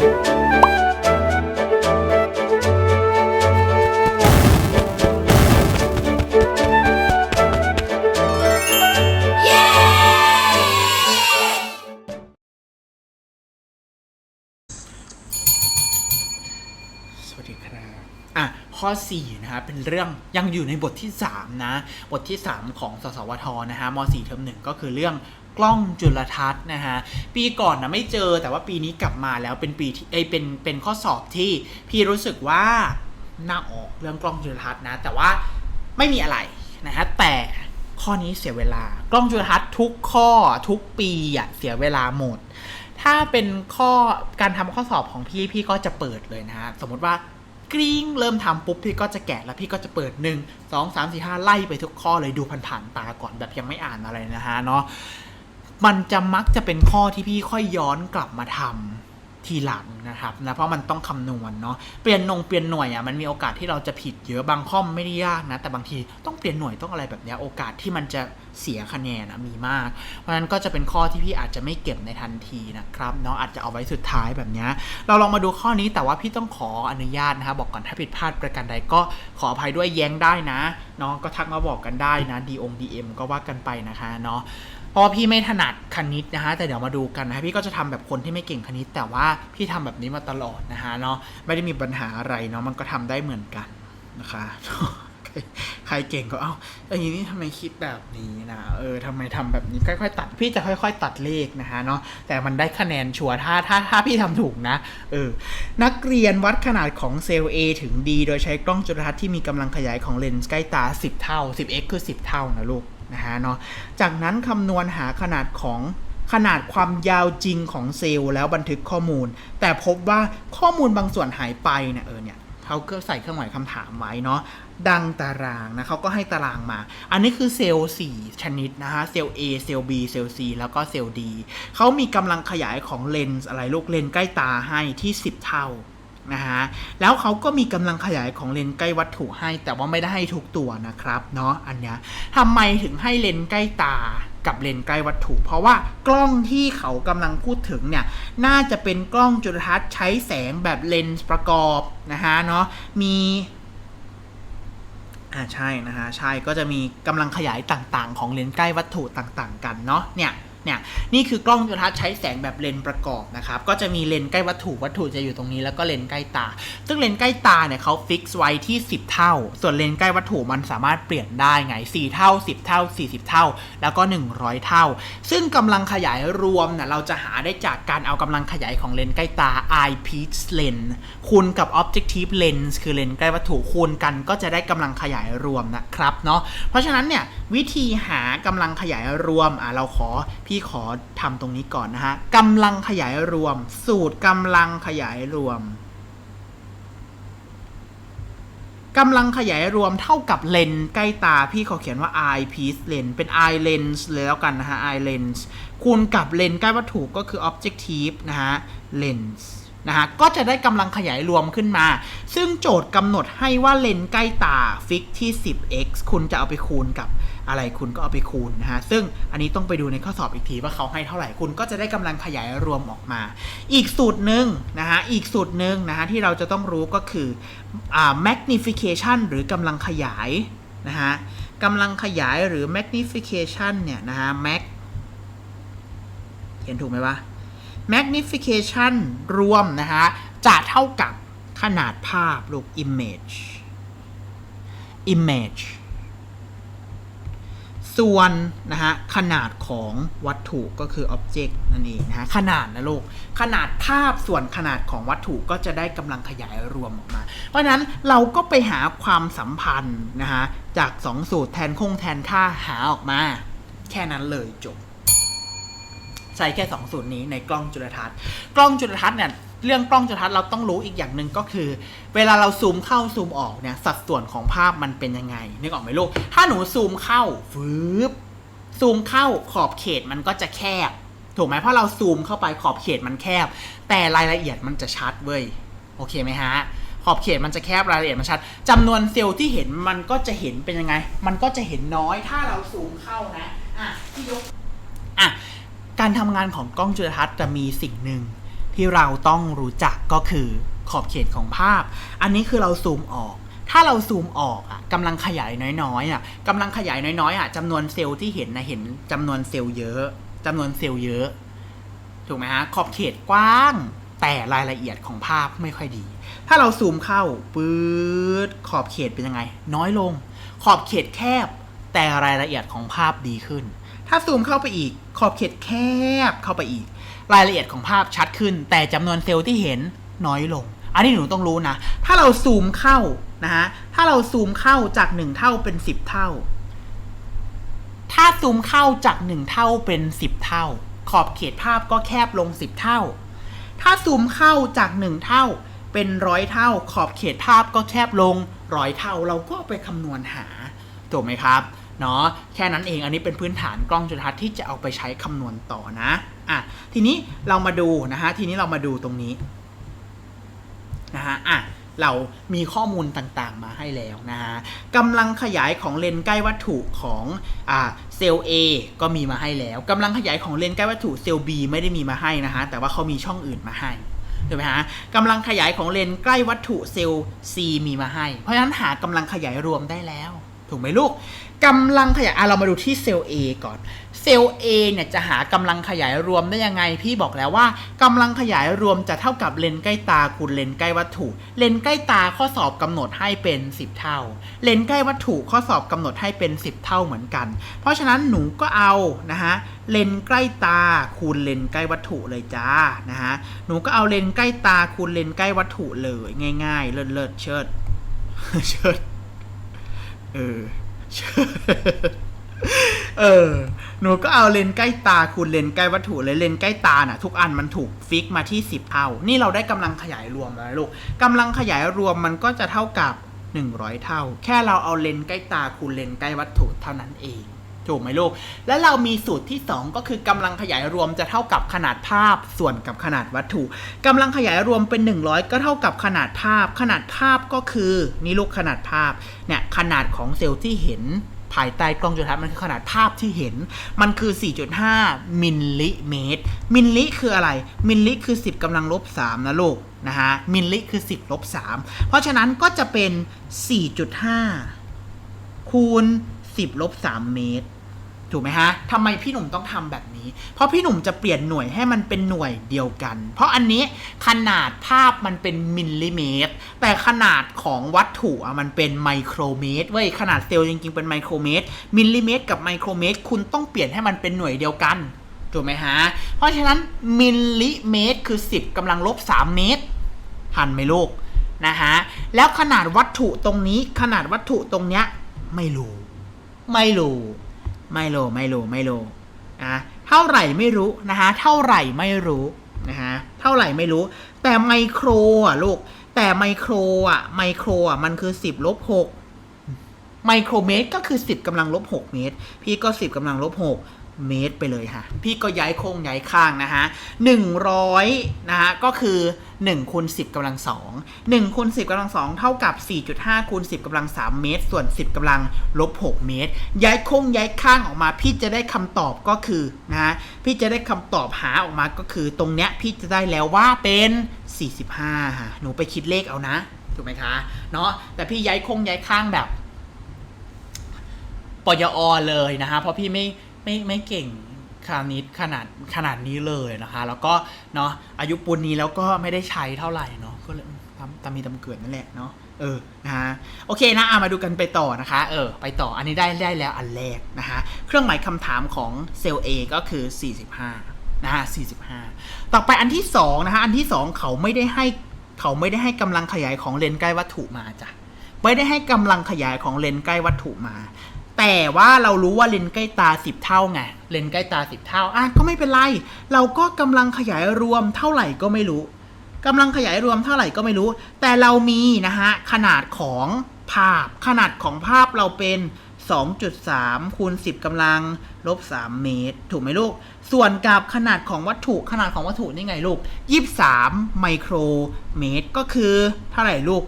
สวัสดีครับ อะ ข้อ 4 นะคะเป็นเรื่องยังอยู่ในบทที่ 3 นะ บทที่ 3 ของสสวท นะฮะม .4 เทอมหนึ่งก็คือเรื่อง กล้องจุลทรรศน์นะฮะปีก่อนนะไม่เจอแต่ว่าปีนี้กลับมาแล้วเป็นปีที่เอยเป็นเป็นข้อสอบที่พี่รู้สึกว่าน่าออกเรื่องกล้องจุลทรรศน์นะ แต่ว่าไม่มีอะไรนะฮะแต่ข้อนี้เสียเวลา กล้องจุลทรรศน์ทุกข้อทุกปีอะเสียเวลาหมด ถ้าเป็นข้อการทำข้อสอบของพี่พี่ก็จะเปิดเลยนะฮะสมมติว่ากริ้งเริ่มทำปุ๊บพี่ก็จะแกะแล้วพี่ก็จะเปิด 1 2 3 4 5 ไล่ไปทุกข้อเลยดูผ่านๆตาก่อนแบบยังไม่อ่านอะไรนะฮะเนาะ มันจะมักจะเป็นข้อที่พี่ค่อยย้อนกลับมาทำทีหลังนะครับนะเพราะมันต้องคำนวณเนาะเปลี่ยนนงเปลี่ยนหน่วยอะมันมีโอกาสที่เราจะผิดเยอะบางข้อมไม่ได้ยากนะ แต่บางทีต้องเปลี่ยนหน่วยต้องอะไรแบบเนี้ยโอกาสที่มันจะเสียคะแนนะมีมาก เพราะฉะนั้นก็จะเป็นข้อที่พี่อาจจะไม่เก็บในทันทีนะครับเนาะอาจจะเอาไว้สุดท้ายแบบเนี้ยเราลองมาดูข้อนี้แต่ว่าพี่ต้องขออนุญาตนะครับบอกก่อนถ้าผิดพลาดประการใดก็ขออภัยด้วยแย้งได้นะเนาะก็ทักมาบอกกันได้นะดีองดีเอ็มก็ว่ากันไปนะคะเนาะ เพราะว่าพี่ไม่ถนัดคณิตนะฮะแต่เดี๋ยวมาดูกันนะฮะพี่ก็จะทำแบบคนที่ไม่เก่งคณิต แต่ว่าพี่ทำแบบนี้มาตลอดนะฮะเนาะไม่ได้มีปัญหาอะไรเนาะมันก็ทำได้เหมือนกันนะคะใครใครเก่งก็เอ้าไอ้นี่ทำไมคิดแบบนี้นะเออทำไมทำแบบนี้ค่อยๆตัด พี่จะค่อย ๆ ตัดเลขนะฮะเนาะแต่มันได้คะแนนชัวร์ถ้าถ้าถ้าพี่ทำถูกนะเออนักเรียนวัดขนาดของเซลล์ A ถึง D โดยใช้กล้องจุลทรรศน์ที่มีกำลังขยายของเลนส์ใกล้ตา 10 เท่า 10x คือ 10 เท่านะลูก นะฮะเนาะจากนั้นคำนวณหาขนาดของขนาดความยาวจริงของเซลล์แล้วบันทึกข้อมูล แต่พบว่าข้อมูลบางส่วนหายไปเนี่ยเออเนี่ยเขาก็ใส่เครื่องหมายคำถามไว้เนาะดังตารางนะเขาก็ให้ตารางมา อันนี้คือเซลล์4ชนิดนะฮะเซลล์ A เซลล์ B เซลล์ C แล้วก็เซลล์ D เขามีกำลังขยายของเลนส์อะไรลูกเลนส์ใกล้ตาให้ที่ 10 เท่า นะฮะแล้วเขาก็มีกำลังขยายของเลนส์ใกล้วัตถุให้ แต่ว่าไม่ได้ให้ทุกตัวนะครับเนาะอันเนี้ยทำไมถึงให้เลนส์ใกล้ตากับเลนส์ใกล้วัตถุ เพราะว่ากล้องที่เขากำลังพูดถึงเนี่ยน่าจะเป็นกล้องจุลทรรศน์ใช้แสงแบบเลนส์ประกอบนะฮะเนาะมีอ่าใช่นะฮะใช่ก็จะมีกำลังขยายต่างๆ ของเลนส์ใกล้วัตถุต่างๆ กันเนาะเนี่ย เนี่ยนี่คือกล้องจุลทรรศน์ใช้แสงแบบเลนส์ประกอบนะครับก็จะมีเลนส์ใกล้วัตถุวัตถุจะอยู่ตรงนี้แล้วก็เลนส์ใกล้ตา ซึ่งเลนส์ใกล้ตาเนี่ยเขาฟิกซ์ไว้ที่ 10 เท่า ส่วนเลนส์ใกล้วัตถุมันสามารถเปลี่ยนได้ไง 4 เท่า 10 เท่า 40 เท่า แล้วก็ 100 เท่า ซึ่งกำลังขยายรวมเนี่ยเราจะหาได้จากการเอากำลังขยายของเลนส์ใกล้ตา eyepiece lens คูณกับ objective lens คือเลนส์ใกล้วัตถุคูณกันก็จะได้กำลังขยายรวมนะครับเนาะเพราะฉะนั้นเนี่ยวิธีหากำลังขยายรวมอะเราขอพี่ขอทำตรงนี้ก่อนนะฮะกำลังขยายรวม สูตรกำลังขยายรวมกำลังขยายรวมเท่ากับเลนใกล้ตาพี่เขาเขียนว่า eye piece lens เป็น eye lens เลยแล้วกันนะฮะ eye lens คูณกับเลนใกล้วัตถุก็คือ objective นะฮะ lens นะฮะก็จะได้กำลังขยายรวมขึ้นมา ซึ่งโจทย์กำหนดให้ว่าเลนใกล้ตาฟิกที่ 10x คุณจะเอาไปคูณกับ อะไรคุณก็เอาไปคูณนะฮะซึ่งอันนี้ต้องไปดูในข้อสอบอีกทีว่าเขาให้เท่าไหร่คุณก็จะได้กำลังขยายรวมออกมา อีกสูตรหนึ่งนะฮะอีกสูตรหนึ่งนะฮะที่เราจะต้องรู้ก็คืออ่า magnification หรือกำลังขยายนะฮะกำลังขยายหรือ magnification เนี่ยนะฮะ mag เขียนถูกไหมวะ magnification รวมนะฮะจะเท่ากับขนาดภาพลูก image image ส่วนนะฮะขนาดของวัตถุก็คือ object นั่นเองนะฮะขนาดนะลูกขนาดภาพส่วนขนาดของวัตถุก็จะได้กำลังขยายรวมออกมา เพราะฉะนั้นเราก็ไปหาความสัมพันธ์นะฮะจาก 2 สูตรแทนคงแทนค่าหาออกมา แค่นั้นเลยจบใช้แค่ 2 สูตรนี้ในกล้องจุลทรรศน์ กล้องจุลทรรศน์เนี่ย เรื่องกล้องจุลทรรศน์เราต้องรู้อีกอย่างหนึ่งก็คือ เวลาเราซูมเข้าซูมออกเนี่ยสัดส่วนของภาพมันเป็นยังไงนึกออกไหมลูก ถ้าหนูซูมเข้าฟืบซูมเข้าขอบเขตมันก็จะแคบ ถูกไหมเพราะเราซูมเข้าไปขอบเขตมันแคบ แต่รายละเอียดมันจะชัดเว้ยโอเคไหมฮะขอบเขตมันจะแคบรายละเอียดมันชัดจำนวนเซลล์ที่เห็นมันก็จะเห็นเป็นยังไง มันก็จะเห็นน้อยถ้าเราซูมเข้านะอะที่ยกอะการทำงานของกล้องจุลทรรศน์จะมีสิ่งหนึ่ง ที่เราต้องรู้จักก็คือขอบเขตของภาพ อันนี้คือเราซูมออก ถ้าเราซูมออกอะกำลังขยายน้อยๆอะกำลังขยายน้อยๆอะจำนวนเซลล์ที่เห็นนะเห็นจำนวนเซลล์เยอะจำนวนเซลล์เยอะ ถูกไหมฮะขอบเขตกว้าง แต่รายละเอียดของภาพไม่ค่อยดี ถ้าเราซูมเข้าปื๊ดขอบเขตเป็นยังไง น้อยลง ขอบเขตแคบ แต่รายละเอียดของภาพดีขึ้น ถ้าซูมเข้าไปอีก ขอบเขตแคบเข้าไปอีก รายละเอียดของภาพชัดขึ้น แต่จำนวนเซลล์ที่เห็นน้อยลง อันนี้หนูต้องรู้นะ ถ้าเราซูมเข้านะฮะ ถ้าเราซูมเข้าจาก 1 เท่าเป็น 10 เท่า ถ้าซูมเข้าจาก 1 เท่าเป็น 10 เท่า ขอบเขตภาพก็แคบลง 10 เท่า ถ้าซูมเข้าจาก 1 เท่าเป็นร้อยเท่า ขอบเขตภาพก็แคบลงร้อยเท่าเราก็ไปคำนวณหาถูกไหมครับเนาะแค่นั้นเองอันนี้เป็นพื้นฐานกล้องจุลทรรศน์ที่จะเอาไปใช้คำนวณต่อนะ อะทีนี้เรามาดูนะฮะทีนี้เรามาดูตรงนี้นะฮะอะเรามีข้อมูลต่างๆ มาให้แล้วนะฮะกำลังขยายของเลนใกล้วัตถุของอ่าเซลล์ A ก็มีมาให้แล้วกำลังขยายของเลนใกล้วัตถุเซลล์ B ไม่ได้มีมาให้นะฮะแต่ว่าเขามีช่องอื่นมาให้ถูกไหมฮะกำลังขยายของเลนใกล้วัตถุเซลล์ C มีมาให้ เพราะฉะนั้นหากำลังขยายรวมได้แล้ว ถูกไหมลูก กำลังขยายอะเรามาดูที่เซลล์ A ก่อน เซลล์ A เนี่ยจะหากำลังขยายรวมได้ยังไง พี่บอกแล้วว่ากำลังขยายรวมจะเท่ากับเลนใกล้ตาคูณเลนใกล้วัตถุ เลนใกล้ตาข้อสอบกำหนดให้เป็น 10 เท่า เลนใกล้วัตถุข้อสอบกำหนดให้เป็น 10 เท่าเหมือนกัน เพราะฉะนั้นหนูก็เอานะฮะเลนใกล้ตาคูณเลนใกล้วัตถุเลยจ้านะฮะหนูก็เอาเลนใกล้ตาคูณเลนใกล้วัตถุเลยง่าย ๆ เลิศเลิศเชิดเชิดเออ เออ หนูก็เอาเลนใกล้ตาคูณเลนใกล้วัตถุเลยเลนใกล้ตาน่ะ ทุกอันมันถูกฟิกมาที่ 10 เท่า นี่เราได้กำลังขยายรวมแล้วลูกกำลังขยายรวมมันก็จะเท่ากับ 100 เท่า แค่เราเอาเลนใกล้ตาคูณเลนใกล้วัตถุเท่านั้นเอง ถูกไหมลูก แล้วเรามีสูตรที่ 2 ก็คือกำลังขยายรวมจะเท่ากับขนาดภาพส่วนกับขนาดวัตถุกำลังขยายรวมเป็น 100 ก็เท่ากับขนาดภาพ ขนาดภาพก็คือนี่ลูกขนาดภาพเนี่ยขนาดของเซลล์ที่เห็นภายใต้กล้องจุลทรรศน์มันคือขนาดภาพที่เห็น มันคือ 4.5 มิลลิเมตร มิลลิคืออะไร มิลลิคือ 10กำลังลบ 3 นะลูกนะฮะ มิลลิคือ 10ลบ3เพราะฉะนั้นก็จะเป็น 4.5 คูณ 10ลบ3เมตร ถูกไหมฮะทำไมพี่หนุ่มต้องทำแบบนี้ เพราะพี่หนุ่มจะเปลี่ยนหน่วยให้มันเป็นหน่วยเดียวกัน เพราะอันนี้ขนาดภาพมันเป็นมิลลิเมตร แต่ขนาดของวัตถุอะมันเป็นไมโครเมตรเว้ยขนาดเซลล์จริงๆเป็นไมโครเมตร มิลลิเมตร กับไมโครเมตร คุณต้องเปลี่ยนให้มันเป็นหน่วยเดียวกันถูกไหมฮะ เพราะฉะนั้นมิลลิเมตรคือ 10กำลังลบ 3 เมตร ทันไหมลูกนะฮะ แล้วขนาดวัตถุตรงนี้ขนาดวัตถุตรงเนี้ยไม่รู้ ไม่รู้ ไม่รู้ไม่รู้ไม่รู้อะเท่าไหร่ไม่รู้นะฮะเท่าไหร่ไม่รู้นะฮะเท่าไหร่ไม่รู้ แต่ไมโครอะลูก แต่ไมโครอะไมโครอะมันคือสิบลบหกไมโครเมตรก็คือสิบกำลังลบหกเมตร พี่ก็สิบกำลังลบหก เมตรไปเลยค่ะพี่ก็ย้ายโค้งย้ายข้างนะฮะ100นะฮะ ก็คือ1คูณ10กำลัง2 1คูณ10กำลัง2เท่ากับ 4.5คูณ10กำลัง3เมตร ส่วน 10กำลังลบ6เมตร ย้ายโค้งย้ายข้างออกมา พี่จะได้คำตอบก็คือนะฮะพี่จะได้คำตอบหาออกมาก็คือ ตรงเนี้ยพี่จะได้แล้วว่าเป็น 45ค่ะหนูไปคิดเลขเอานะ ถูกไหมคะเนาะแต่พี่ย้ายโค้งย้ายข้างแบบปยอเลยนะคะเพราะพี่ไม่ ไม่ไม่เก่งคณิตขนาดขนาดนี้เลยนะคะ แล้วก็เนาะอายุปูนนี้แล้วก็ไม่ได้ใช้เท่าไหร่เนาะก็เลยตามตามมีตามเกิดนั่นแหละเนาะเออนะฮะโอเคนะอะมาดูกันไปต่อนะคะ เออ ไปต่ออันนี้ได้ได้แล้วอันแรกนะคะ เครื่องหมายคำถามของเซลล์ A ก็คือ 45นะฮะ45 ต่อไปอันที่2นะคะอันที่ 2 เขาไม่ได้ให้เขาไม่ได้ให้กำลังขยายของเลนส์ใกล้วัตถุมาจ้ะไม่ได้ให้กำลังขยายของเลนส์ใกล้วัตถุมา แต่ว่าเรารู้ว่าเลนใกล้ตา 10 เท่าไงเลนใกล้ตา 10 เท่าอะก็ไม่เป็นไร เราก็กำลังขยายรวมเท่าไหร่ก็ไม่รู้กำลังขยายรวมเท่าไหร่ก็ไม่รู้ แต่เรามีนะฮะขนาดของภาพ ขนาดของภาพเราเป็น 2.3คูณ10กำลังลบ3เมตร ถูกไหมลูก ส่วนกับขนาดของวัตถุขนาดของวัตถุนี่ไงลูก 23 ไมโครเมตร ก็คือเท่าไหร่ลูก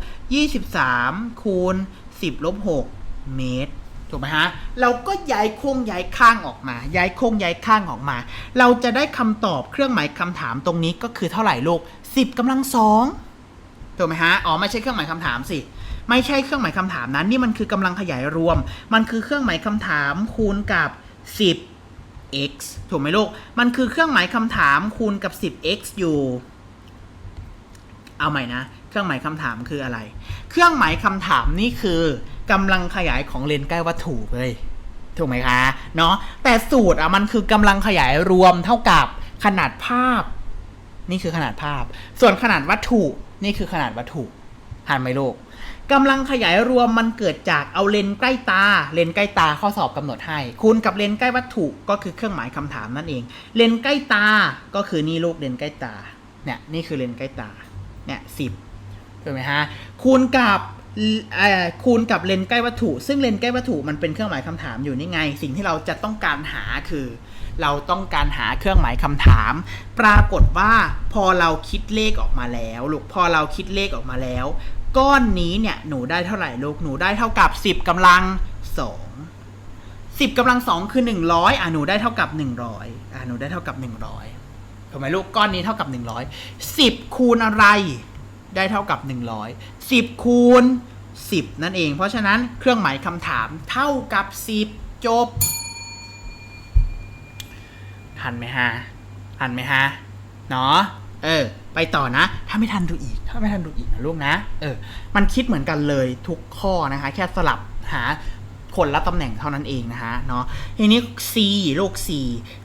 23คูณ10ลบ6เมตร ถูกไหมฮะ เราก็ย้ายโค้งย้ายข้างออกมา ย้ายโค้งย้ายข้างออกมา เราจะได้คำตอบเครื่องหมายคำถามตรงนี้ก็คือเท่าไหร่ลูกสิบกำลังสองถูกไหมฮะ อ๋อไม่ใช่เครื่องหมายคำถามสิ ไม่ใช่เครื่องหมายคำถามนั้น นี่มันคือกำลังขยายรวม มันคือเครื่องหมายคำถามคูณกับ 10 x ถูกไหมลูก มันคือเครื่องหมายคำถามคูณกับ 10 x อยู่ เอาใหม่นะ เครื่องหมายคำถามคืออะไร เครื่องหมายคำถามนี่คือ กำลังขยายของเลนใกล้วัตถุเลย ถูกไหมคะเนาะแต่สูตรอะมันคือกำลังขยายรวมเท่ากับขนาดภาพ นี่คือขนาดภาพ ส่วนขนาดวัตถุนี่คือขนาดวัตถุหันไหมลูกกำลังขยายรวมมันเกิดจากเอาเลนใกล้ตา เลนใกล้ตาข้อสอบกำหนดให้ คูณกับเลนใกล้วัตถุก็คือเครื่องหมายคำถามนั่นเอง เลนใกล้ตาก็คือนี่ลูกเลนใกล้ตาเนี่ยนี่คือเลนใกล้ตาเนี่ยสิบถูกไหมฮะคูณกับ คูณกับเลนใกล้วัตถุ ซึ่งเลนใกล้วัตถุมันเป็นเครื่องหมายคำถามอยู่นี่ไง สิ่งที่เราจะต้องการหาคือ เราต้องการหาเครื่องหมายคำถาม ปรากฏว่าพอเราคิดเลขออกมาแล้วลูกพอเราคิดเลขออกมาแล้ว ก้อนนี้เนี่ยหนูได้เท่าไหร่ลูกหนูได้เท่ากับ 10กำลัง 2 10กำลัง 2 คือ 100อะหนูได้เท่ากับ 100อะหนูได้เท่ากับ 100ถูกไหมลูกก้อนนี้เท่ากับ 100 10 คูณอะไร ได้เท่ากับ 100 10 คูณ 10 นั่นเอง เพราะฉะนั้นเครื่องหมายคำถามเท่ากับ 10 จบ ทันไหมฮะ ทันไหมฮะ เนาะเออ ไปต่อนะ ถ้าไม่ทันดูอีก ถ้าไม่ทันดูอีกนะลูกนะ เออ มันคิดเหมือนกันเลยทุกข้อนะคะ แค่สลับหา คนละตำแหน่งเท่านั้นเองนะคะเนาะทีนี้ C ลูก C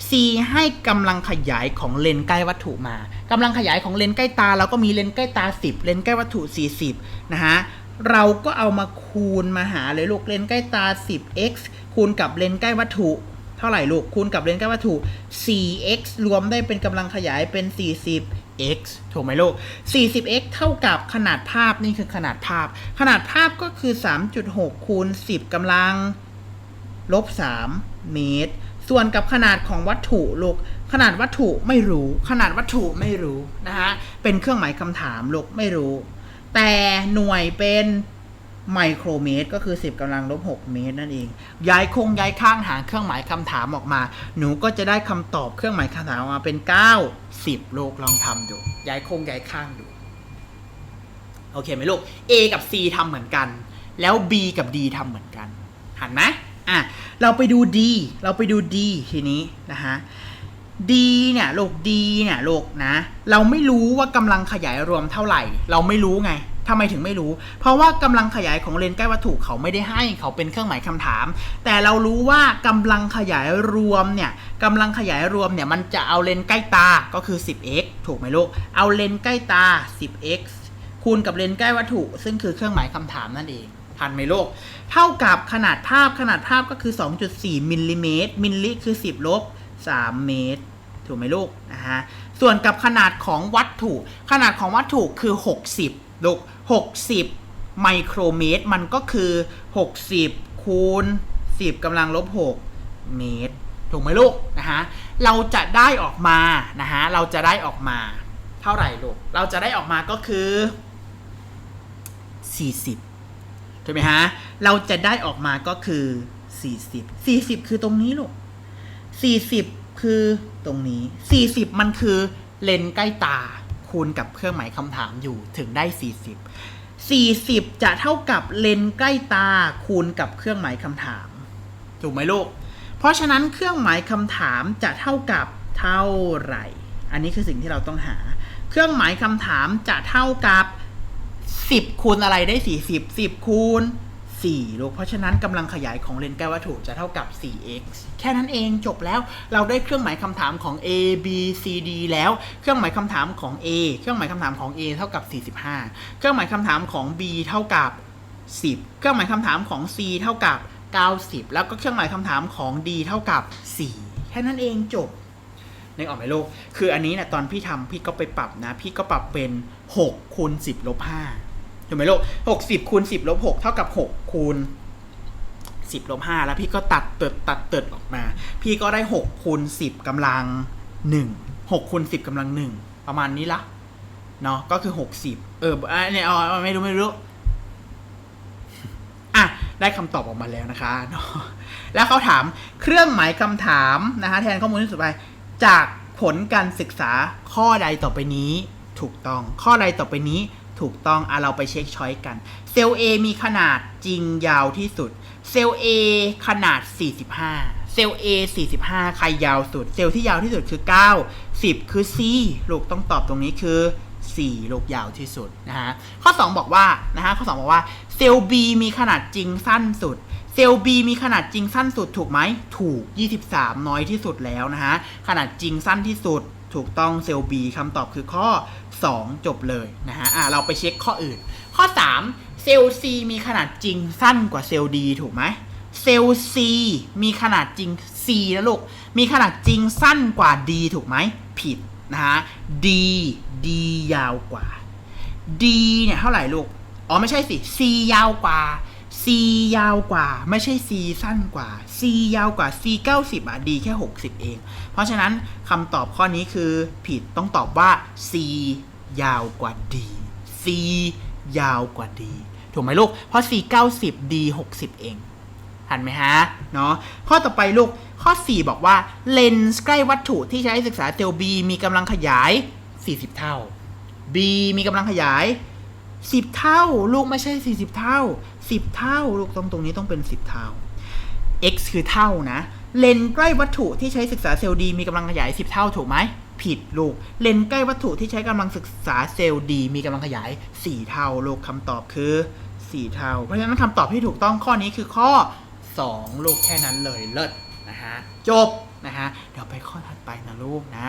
C ให้กำลังขยายของเลนใกล้วัตถุมากำลังขยายของเลนใกล้ตาเราก็มีเลนใกล้ตา 10 เลนใกล้วัตถุ 40 นะฮะเราก็เอามาคูณมาหาเลยลูกเลนใกล้ตา 10x คูณกับเลนใกล้วัตถุ เท่าไหร่ลูกคูณกับเลนใกล้วัตถุ 4x รวมได้เป็นกำลังขยายเป็น 40x ถูกไหมลูก 40x เท่ากับขนาดภาพนี่คือขนาดภาพ ขนาดภาพก็คือ 3.6 คูณ 10กำลังลบ 3 เมตร ส่วนกับขนาดของวัตถุลูก ขนาดวัตถุไม่รู้ ขนาดวัตถุไม่รู้นะฮะเป็นเครื่องหมายคำถามลูกไม่รู้ แต่หน่วยเป็น ไมโครเมตรก็คือ 10กำลังลบ6เมตรนั่นเอง ย้ายคงย้ายข้างหาเครื่องหมายคำถามออกมา หนูก็จะได้คำตอบเครื่องหมายคำถามออกมาเป็น 9 10ลูกลองทำดู ย้ายคงย้ายข้างดู โอเคไหมลูก A กับ C ทำเหมือนกัน แล้ว B กับ D ทำเหมือนกันหันไหมอะ เราไปดู D เราไปดู D ทีนี้นะฮะ D เนี่ยโลก D เนี่ยโลกนะ เราไม่รู้ว่ากำลังขยายรวมเท่าไหร่ เราไม่รู้ไง ทำไมถึงไม่รู้ เพราะว่ากำลังขยายของเลนใกล้วัตถุเขาไม่ได้ให้เขาเป็นเครื่องหมายคำถาม แต่เรารู้ว่ากำลังขยายรวมเนี่ยกำลังขยายรวมเนี่ยมันจะเอาเลนใกล้ตาก็คือ 10x ถูกไหมลูกเอาเลนใกล้ตา 10x คูณกับเลนใกล้วัตถุ ซึ่งคือเครื่องหมายคำถามนั่นเองทันไหมลูกเท่ากับขนาดภาพขนาดภาพก็คือ 2.4มิลลิเมตรมิลลิคือ 10 ลบ 3 เมตร ถูกไหมลูกนะฮะส่วนกับขนาดของวัตถุ ขนาดของวัตถุคือ 60ลูก 60 ไมโครเมตร มันก็คือ 60 คูณ 10กำลังลบ 6 เมตร ถูกไหมลูกนะฮะเราจะได้ออกมานะฮะเราจะได้ออกมา เท่าไหร่ลูก เราจะได้ออกมาก็คือ 40 ถูกไหมฮะ เราจะได้ออกมาก็คือ 40 40 คือตรงนี้ลูก 40 คือตรงนี้ 40 มันคือเลนใกล้ตา คูณกับเครื่องหมายคำถามอยู่ถึงได้ 40 40 จะเท่ากับเลนใกล้ตาคูณกับเครื่องหมายคำถาม ถูกไหมลูก เพราะฉะนั้นเครื่องหมายคำถามจะเท่ากับเท่าไหร่ อันนี้คือสิ่งที่เราต้องหา เครื่องหมายคำถามจะเท่ากับ 10 คูณอะไรได้ 40 10 คูณ 4ลูกเพราะฉะนั้นกำลังขยายของเลนส์ใกล้วัตถุจะเท่ากับ 4x แค่นั้นเองจบแล้วเราได้เครื่องหมายคำถามของ a b c d แล้ว เครื่องหมายคำถามของ a เครื่องหมายคำถามของ a เท่ากับ 45 เครื่องหมายคำถามของ b เท่ากับ 10 เครื่องหมายคำถามของ c เท่ากับ 90 แล้วก็เครื่องหมายคำถามของ d เท่ากับ 4 แค่นั้นเองจบนึกออกไหมลูก คืออันนี้เนี่ยตอนพี่ทำพี่ก็ไปปรับนะ พี่ก็ปรับเป็น6คูณ10ลบ5 ถูกไหมลูก60คูณ10ลบ6เท่ากับ6คูณ10ลบ5แล้วพี่ก็ตัดเติดตัดเติดออกมา พี่ก็ได้6คูณ10กำลัง1 6คูณ10กำลัง1ประมาณนี้ละเนาะก็คือ60เอออันนี้เอาเอาไม่รู้ไม่รู้อะได้คำตอบออกมาแล้วนะคะเนาะแล้วเขาถามเครื่องหมายคำถามนะคะแทนข้อมูลที่สุดไปจากผลการศึกษาข้อใดต่อไปนี้ถูกต้องข้อใดต่อไปนี้ ถูกต้องอะเราไปเช็คช้อยกัน เซลล์ A มีขนาดจริงยาวที่สุด เซลล์ A ขนาด 45 เซลล์ A 45 ใครยาวสุด เซลล์ที่ยาวที่สุดคือ 9 10 คือ C ลูกต้องตอบตรงนี้คือ 4 ลูกยาวที่สุดนะฮะ ข้อ 2 บอกว่านะฮะข้อ 2 บอกว่าเซลล์ B มีขนาดจริงสั้นสุด เซลล์ B มีขนาดจริงสั้นสุดถูกไหม ถูก 23 น้อยที่สุดแล้วนะฮะ ขนาดจริงสั้นที่สุด ถูกต้องเซลล์ B คำตอบคือข้อ 2 จบเลยนะฮะ อะเราไปเช็คข้ออื่น ข้อ 3 เซลล์ C มีขนาดจริงสั้นกว่าเซลล์ D ถูกไหมเซลล์ C มีขนาดจริง C นะลูก มีขนาดจริงสั้นกว่า D ถูกไหม ผิดนะฮะ D D ยาวกว่า D เนี่ยเท่าไหร่ลูก อ๋อไม่ใช่สิ C ยาวกว่า C ยาวกว่า ไม่ใช่ C สั้นกว่า C ยาวกว่า C 90อะ D แค่ 60 เอง เพราะฉะนั้นคำตอบข้อนี้คือผิดต้องตอบว่า C ยาวกว่า D C ยาวกว่า D ถูกไหมลูก เพราะ C 90 D 60 เองทันไหมฮะ เนาะข้อต่อไปลูก ข้อ 4 บอกว่าเลนส์ใกล้วัตถุที่ใช้ศึกษาเซลล์ B มีกำลังขยาย 40 เท่า B มีกำลังขยาย 10เท่า ลูกไม่ใช่40เท่า10เท่า ลูกตรงตรงนี้ต้องเป็น10เท่า x คือเท่านะ เลนใกล้วัตถุที่ใช้ศึกษาเซลล์ D มีกำลังขยาย10เท่าถูกไหมผิดลูก เลนใกล้วัตถุที่ใช้กำลังศึกษาเซลล์ D มีกำลังขยาย4เท่าลูกคำตอบคือ4เท่า เพราะฉะนั้นคำตอบที่ถูกต้องข้อนี้คือข้อ2ลูกแค่นั้นเลยเลิศนะฮะจบนะฮะเดี๋ยวไปข้อถัดไปนะลูกนะ